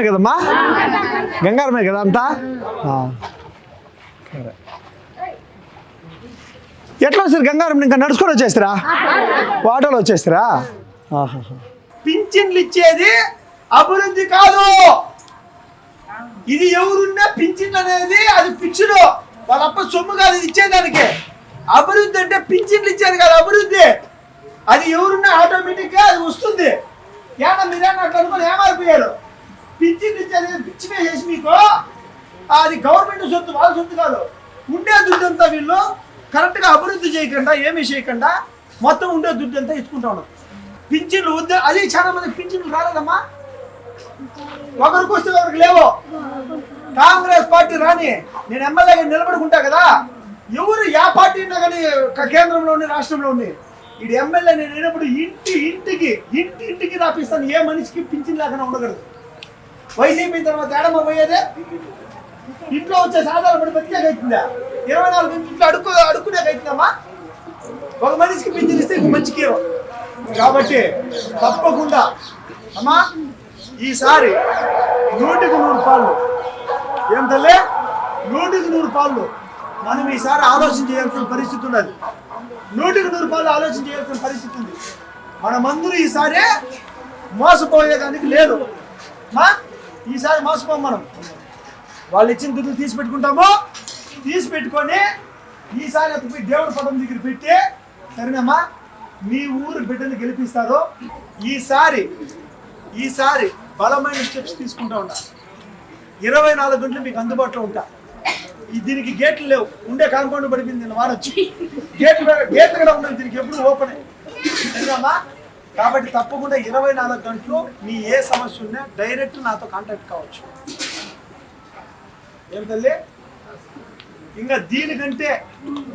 గంగారమే కదమ్మా? గంగారమే కదా అంతా. ఎట్లా వచ్చారు గంగారం ఇంకా నడుచుకొని వచ్చేస్తారా? ఆటోలో వచ్చేస్తారా. పింఛన్లు ఇచ్చేది అభివృద్ధి కాదు. ఇది ఎవరున్నా పింఛన్ అనేది అది ఫిక్స్డ్. వాళ్ళ అప్ప సొమ్ము కాదు ఇది ఇచ్చేదానికి. అభివృద్ధి అంటే పింఛన్లు ఇచ్చేది కాదు అభివృద్ధి. అది ఎవరున్నా ఆటోమేటిక్గా అది వస్తుంది. ఏమన్నా మీరేనా అట్లా అనుకుని ఏమారిపోయారు? పింఛన్లు ఇచ్చేది పిచ్చి చేసి మీకు అది గవర్నమెంట్ సొత్తు వాళ్ళ సొత్తు కాదు. ఉండే దుడ్డు అంతా వీళ్ళు కరెక్ట్గా అభివృద్ధి చేయకుండా ఏమీ చేయకుండా మొత్తం ఉండే దుడ్డు అంతా ఇచ్చుకుంటా ఉన్నారు. పింఛన్లు వద్ద అది చాలా మంది పింఛన్లు రాలేదమ్మా. ఒకరికి వస్తే ఒకరికి లేవు. కాంగ్రెస్ పార్టీ రాని నేను ఎమ్మెల్యేగా నిలబడుకుంటా కదా. ఎవరు ఏ పార్టీ ఉన్నా కానీ కేంద్రంలో ఉండి రాష్ట్రంలో ఉండి ఇది ఎమ్మెల్యే నేను అయినప్పుడు ఇంటి ఇంటికి ఇంటి ఇంటికి రాపిస్తాను. ఏ మనిషికి పింఛన్ లేకుండా ఉండకూడదు. వైసీపీ తర్వాత ఏడమ్మ పోయేదే? ఇంట్లో వచ్చే సాధారణ బతికే అవుతుందా ఇరవై నాలుగు ఇంట్లో అడుక్కు అడుక్కునే అవుతుందమ్మా ఒక మనిషికి పింఛన్ ఇస్తే ఇంకో మంచి కీరం కాబట్టి తప్పకుండా అమ్మా ఈసారి నూటికి నూరు పాళ్ళు. ఏం తల్లి? నూటికి నూరు పాళ్ళు. మనం ఈసారి ఆలోచన చేయాల్సిన పరిస్థితి ఉన్నది. నూటికి నూరు పాళ్ళు ఆలోచన చేయాల్సిన పరిస్థితి ఉంది. మనమందరూ ఈసారి మోసపోయేదానికి లేదు మా ఈసారి మోసపోం మనం. వాళ్ళు ఇచ్చిన దుడ్లు తీసి పెట్టుకుంటాము తీసి పెట్టుకొని ఈసారి అతను దేవుడి పదం దగ్గర పెట్టి సరేనమ్మా మీ ఊరు బిడ్డలు గెలిపిస్తారు ఈసారి ఈసారి బలమైన స్టెప్స్ తీసుకుంటా ఉంటా. ఇరవై నాలుగు గంటలు మీకు అందుబాటులో ఉంటా. దీనికి గేట్లు లేవు. ఉండే కాంపౌండ్ పడిపోయింది నేను వాడచ్చు. గేట్లు గేట్లు కూడా ఉన్నాయి దీనికి ఎప్పుడు ఓపెన్. సరేనమ్మా కాబట్టి తప్పకుండా ఇరవై నాలుగు గంటలు మీ ఏ సమస్య ఉన్నా డైరెక్ట్ నాతో కాంటాక్ట్ కావచ్చు. ఏం తల్లి? ఇంకా దీనికంటే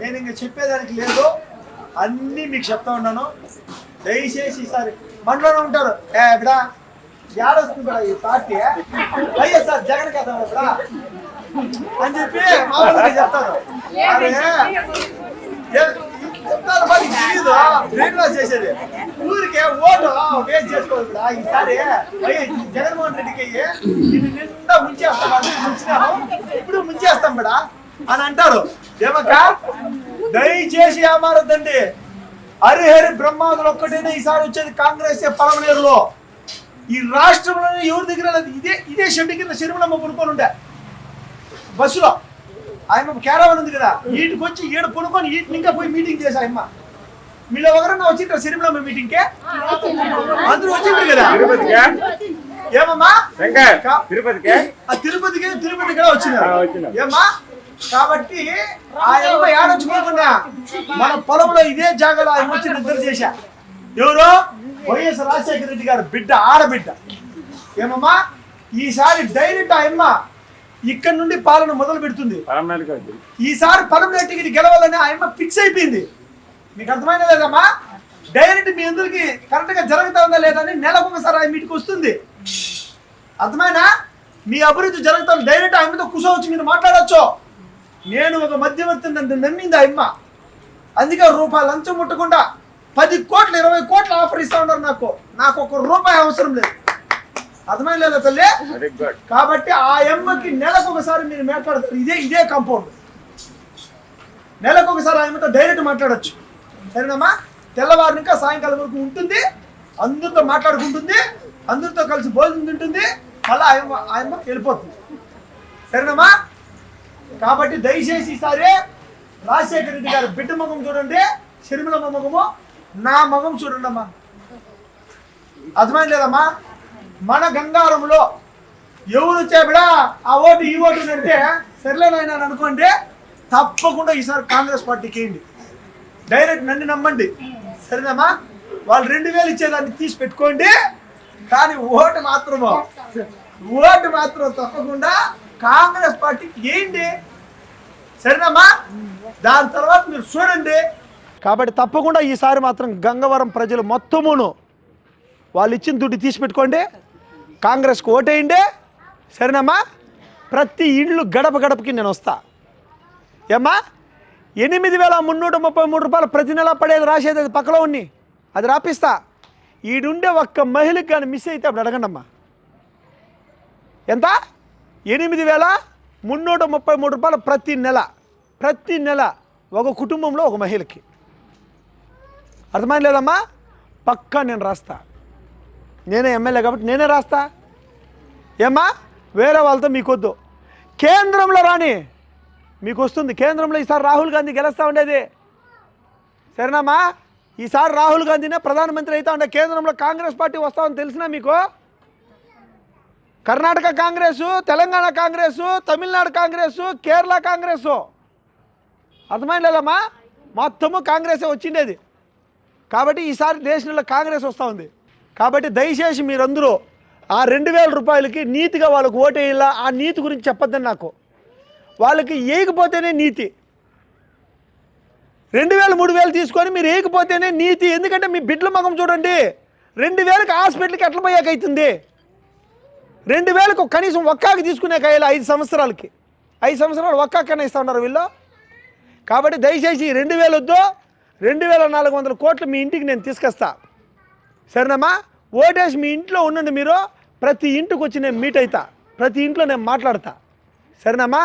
నేను ఇంకా చెప్పేదానికి లేదు. అన్నీ మీకు చెప్తా ఉన్నాను. దయచేసి ఈసారి మనలోనే ఉంటారు. ఏ బిడా ఏడొస్తుంది బిడా ఈ పార్టీ? వైఎస్ఆర్ జగన్ కదా బిడా అని చెప్పి మామూలుగా చెప్తారు. అరే ఏ- మరి తెలియదు బ్రెయిన్ చేసేది. ఊరికే ఓటు వేస్ట్ చేసుకోవాలి బిడా ఈసారి జగన్మోహన్ రెడ్డికి అయ్యి నిన్ను నిండా ముంచేస్తాం ముంచినాము. ఇప్పుడు ముంచేస్తాం బిడా అని అంటారు. ఏమక్క దయచేసి ఏమారద్దండి హరిహరి బ్రహ్మాదులు ఒక్కటేనే ఈసారి వచ్చేది కాంగ్రెస్ పలమనేరులో. ఈ రాష్ట్రంలోనే ఎవరి దగ్గర ఇదే ఇదే షెడ్ కింద శరీరంలో కొనుక్కొని ఉండే బస్సులో. ఆయన క్యారవన్ ఉంది కదా. వీటికి వచ్చి ఈడ కొనుక్కొని వీటిని ఇంకా పోయి మీటింగ్ చేసా ఆయమ్మ. మీలో ఎవరన్నా వచ్చింటారు శర్మలమ్మ మీటింగ్కే అందరూ వచ్చింటారు కదా. ఏమమ్మా? కా- తిరుపతికి? ఆ తిరుపతికి తిరుపతికి వచ్చినారు. వచ్చినారు. ఏమ్మా? కాబట్టి ఆ అమ్మ ఏడొచ్చుకోకుండా మన పొలంలో ఇదే జాగాలో ఆయన వచ్చి నిద్ర చేశా. ఎవరు? వైఎస్ రాజశేఖర రెడ్డి గారు బిడ్డ ఆడబిడ్డ. ఏమమ్మా? ఈసారి డైరెక్ట్ ఆ అమ్మ ఇక్కడ నుండి పాలన మొదలు పెడుతుంది. ఉంది. ఈసారి పర్మనెంట్ టికెట్ గెలవాలని ఆ అమ్మ ఫిక్స్ అయిపోయింది. మీకు అర్థమైన లేదమ్మా? డైరెక్ట్ మీ అందరికి కరెక్ట్గా జరుగుతుందా లేదా అని నెలకు ఒకసారి ఆయన మీటికి వస్తుంది. అర్థమైనా మీ అభివృద్ధి జరుగుతుంది. డైరెక్ట్ ఆయనతో కూర్చోవచ్చు మీరు మాట్లాడచ్చు. నేను ఒక మధ్యవర్తి నమ్మింది ఆ అమ్మ అందుకే రూపాయలు లంచం ముట్టకుండా పది కోట్లు ఇరవై కోట్లు ఆఫర్ ఇస్తా ఉన్నారు నాకు. నాకు ఒక రూపాయి అవసరం లేదు. అర్థమైన లేదా తల్లి కాబట్టి ఆ అమ్మకి నెలకు ఒకసారి మీరు మాట్లాడతారు. ఇదే ఇదే కాంపౌండ్ నెలకు ఒకసారి ఆయనతో డైరెక్ట్ మాట్లాడొచ్చు. సరేనమ్మా? తెల్లవారు ఇంకా సాయంకాలం వరకు ఉంటుంది. అందరితో మాట్లాడుకుంటుంది. అందరితో కలిసి భోజనం తింటుంది. మళ్ళీ ఆయన ఆయన వెళ్ళిపోతుంది. సరేనమ్మా? కాబట్టి దయచేసి ఈసారి రాజశేఖర రెడ్డి గారు బిడ్డ ముఖం చూడండి. షర్మిలమ్మ ముఖము నా ముఖం చూడండి అమ్మా అర్థమైంది లేదమ్మా? మన గంగారంలో ఎవరు చేపడా? ఆ ఓటు ఈ ఓటు అంటే సర్లేనైనా అనుకోండి తప్పకుండా ఈసారి కాంగ్రెస్ పార్టీకి వేయండి. డైరెక్ట్ నన్ను నమ్మండి. సరేనమ్మా? వాళ్ళు రెండు వేలు ఇచ్చేదాన్ని తీసి పెట్టుకోండి. కానీ ఓటు మాత్రము ఓటు మాత్రం తప్పకుండా కాంగ్రెస్ పార్టీకి వేయండి. సరేనమ్మా? దాని తర్వాత మీరు చూడండి. కాబట్టి తప్పకుండా ఈసారి మాత్రం గంగవరం ప్రజలు మొత్తమును వాళ్ళు ఇచ్చిన దుడ్డు తీసి పెట్టుకోండి. కాంగ్రెస్కి ఓటేయండి. సరేనమ్మా? ప్రతి ఇండ్లు గడప గడపకి నేను వస్తా. ఏమ్మా? ఎనిమిది వేల మున్నూట ముప్పై మూడు రూపాయలు ప్రతి నెల పడేది రాసేది అది పక్కలో ఉన్ని. అది రాపిస్తా. ఈడుండే ఒక్క మహిళకి కానీ మిస్ అయితే అప్పుడు అడగండమ్మా. ఎంత? ఎనిమిది వేల మున్నూట ముప్పై మూడు రూపాయలు ప్రతి నెల. ప్రతి నెల ఒక కుటుంబంలో ఒక మహిళకి. అర్థమైంది లేదమ్మా? పక్కా నేను రాస్తా. నేనే ఎమ్మెల్యే కాబట్టి నేనే రాస్తా. ఏమ్మా? వేరే వాళ్ళతో మీకొద్దు. కేంద్రంలో రాని మీకు వస్తుంది. కేంద్రంలో ఈసారి రాహుల్ గాంధీ గెలుస్తూ ఉండేది. సరేనామ్మా? ఈసారి రాహుల్ గాంధీనే ప్రధానమంత్రి అవుతా ఉండే కేంద్రంలో కాంగ్రెస్ పార్టీ వస్తామని తెలిసినా మీకు? కర్ణాటక కాంగ్రెసు తెలంగాణ కాంగ్రెసు తమిళనాడు కాంగ్రెసు కేరళ కాంగ్రెసు. అర్థమైందమ్మా మొత్తము కాంగ్రెసే వచ్చిండేది. కాబట్టి ఈసారి దేశంలో కాంగ్రెస్ వస్తూ ఉంది. కాబట్టి దయచేసి మీరందరూ ఆ రెండు వేల రూపాయలకి నీతిగా వాళ్ళకు ఓటేయాలా ఆ నీతి గురించి చెప్పొద్దని నాకు. వాళ్ళకి వేయకపోతేనే నీతి. రెండు వేలు మూడు వేలు తీసుకొని మీరు వేయకపోతేనే నీతి. ఎందుకంటే మీ బిడ్డల మగం చూడండి. రెండు వేలకు హాస్పిటల్కి ఎట్ల పోయాక అవుతుంది రెండు వేలకు కనీసం ఒక్కాకి తీసుకునే కాయాలి ఐదు సంవత్సరాలకి. ఐదు సంవత్సరాలు ఒక్కాకనే ఇస్తా ఉన్నారు వీళ్ళు. కాబట్టి దయచేసి రెండు వేలొద్దు రెండు వేల నాలుగు వందల కోట్లు మీ ఇంటికి నేను తీసుకొస్తా. సరేనమ్మా? ఓటేసి మీ ఇంట్లో ఉండండి మీరు. ప్రతి ఇంటికి వచ్చి నేను మీట్ అవుతా ప్రతి ఇంట్లో నేను మాట్లాడతా. సరేనమ్మా?